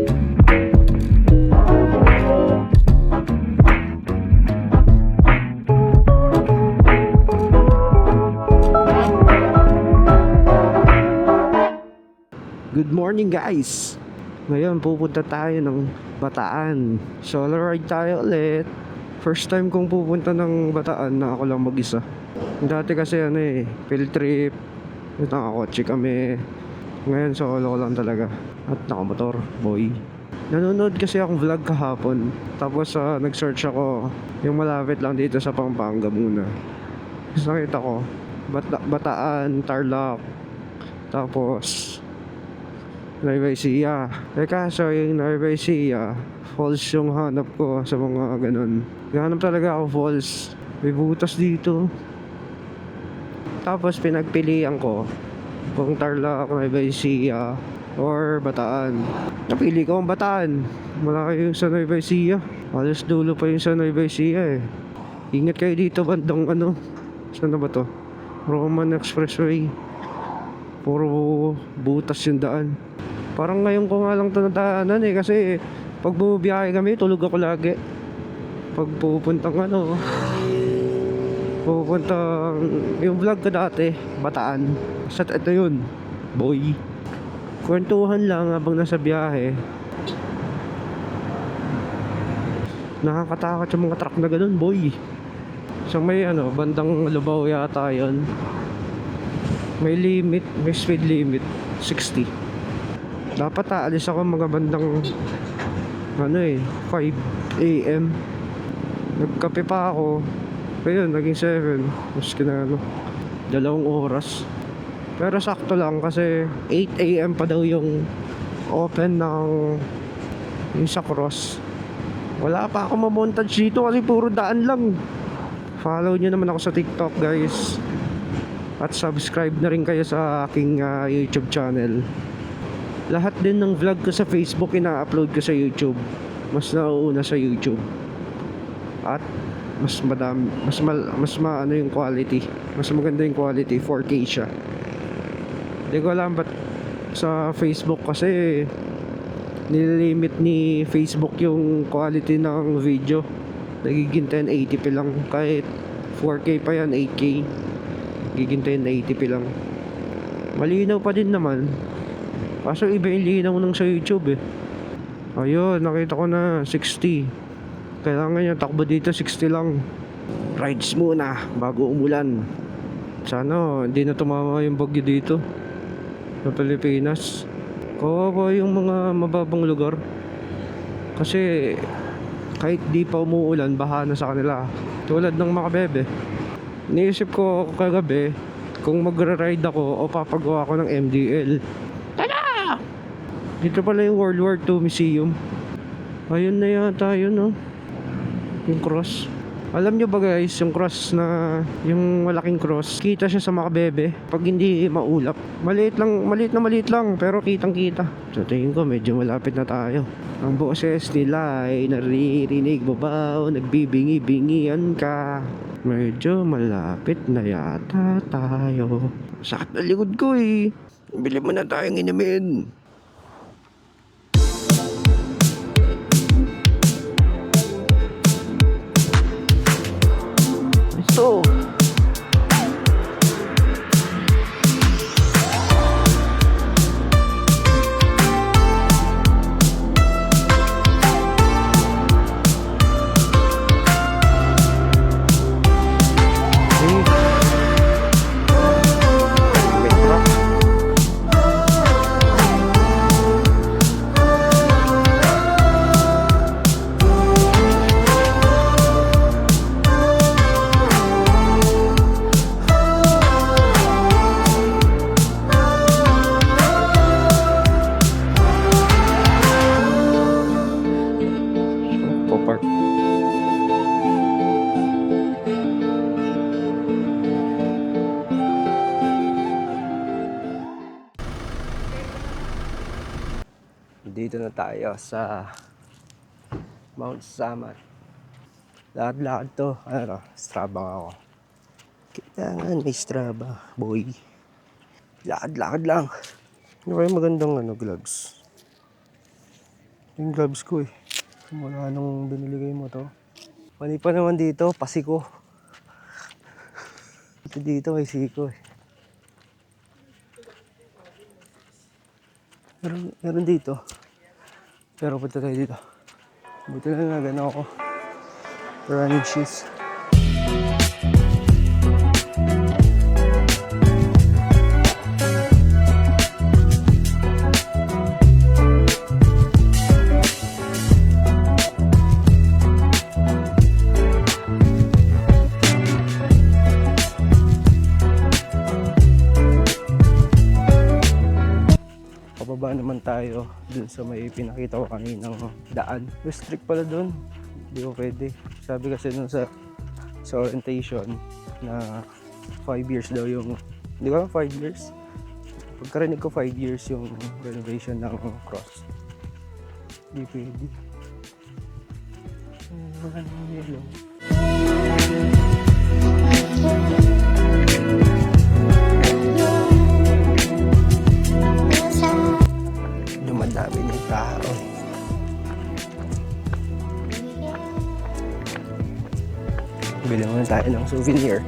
Good morning guys! Ngayon pupunta tayo ng Bataan. Solo ride tayo ulit. First time kong pupunta ng Bataan na ako lang mag-isa. Dati kasi ano eh, field trip. Nakakotse kami. Ngayon solo ko lang talaga. At nakamotor, boy. Nanonood kasi akong vlog kahapon. Tapos ah, nag-search ako yung malapit lang dito sa Pampanga muna. Tapos nakita ko, Bata- Bataan, Tarlac, tapos Nueva Ecija. Eh kaso yung Nueva Ecija, falls yung hanap ko sa mga ganun. Hanap talaga ako falls. May butas dito. Tapos pinagpilian ko kung Tarlac, Nueva Ecija, or Bataan. Napili ko ang Bataan. Malaki yung sa Nueva Ecija. Halos dulo pa yung sa Nueva Ecija eh. Ingat kayo dito bandang ano. Saan na ba to? Roman Expressway. Puro butas yung daan. Parang ngayon ko nga lang ito eh kasi pag bumibiyahe kami tulog ako lagi. Pag pupuntang ano pupuntang yung vlog ko dati Bataan. Sa ito yun. Boy. Kwentuhan lang habang nasa biyahe. Nakakatakot yung mga truck na ganun, boy. So may ano, bandang Lubao yata yun. May limit, may speed limit, 60. Dapat aalis ako mga bandang ano eh, 5 a.m. Nagkape pa ako. Ayun, naging 7. Mas kinano, dalawang oras. Pero sakto lang kasi 8 a.m. pa daw yung open ng yung sa cross. Wala pa ako mamontage dito kasi puro daan lang. Follow nyo naman ako sa TikTok guys. At subscribe na rin kayo sa aking ah, YouTube channel. Lahat din ng vlog ko sa Facebook ina-upload ko sa YouTube. Mas nauuna sa YouTube. At mas madami, mas mal, mas maano yung quality. Mas maganda yung quality, 4K siya. Hindi ko alam ba't sa Facebook kasi nililimit ni Facebook yung quality ng video. Nagiging 1080p lang kahit 4K pa yan, 8K. Nagiging 1080p lang. Malinaw pa din naman. Kaso iba yung linaw nung sa YouTube eh. Ayun, nakita ko na 60. Kailangan niya takbo dito 60 lang. Rides muna bago umulan. Sana hindi na tumama yung bagyo dito. Sa Pilipinas. Kawawa yung mga mababang lugar. Kasi kahit di pa umuulan, baha na sa kanila. Tulad ng mga bebe. Niisip ko kagabi kung magra-ride ako o papagawa ko ng MDL. Tada! Dito pala yung World War II Museum. Ayun na yata yun, no? Yung cross. Alam nyo ba guys, yung cross na, yung malaking cross, kita siya sa makabebe pag hindi maulap. Maliit lang, maliit na maliit lang, pero kitang kita. So tingin ko, medyo malapit na tayo. Ang boses nila ay naririnig babaw, nagbibingi-bingian ka. Medyo malapit na yata tayo. Sakit na likod ko eh. Bili mo na tayong inumin. Popark. Dito na tayo sa Mount Samat. Lakad-lakad to. Ano, Strava ako. Kailangan may Strava, boy. Lakad-lakad lang. Ano yung magandang ano, gloves? Yung gloves ko eh. Mula nung biniligay mo to. Mali pa naman dito, pasiko. Ito dito may siko eh. Meron, meron dito. Pero punta tayo dito. Buti na gano'n ako. Running shoes. Pababa naman tayo dun sa may pinakita ko kaninang daan. Restrict pala dun. Hindi ko pwede. Sabi kasi dun sa, sa orientation na 5 years daw yung, di ba 5 years? Pagkarinig ko 5 years yung renovation ng cross. Hindi pwede. Wala nang yellow. Ng souvenir.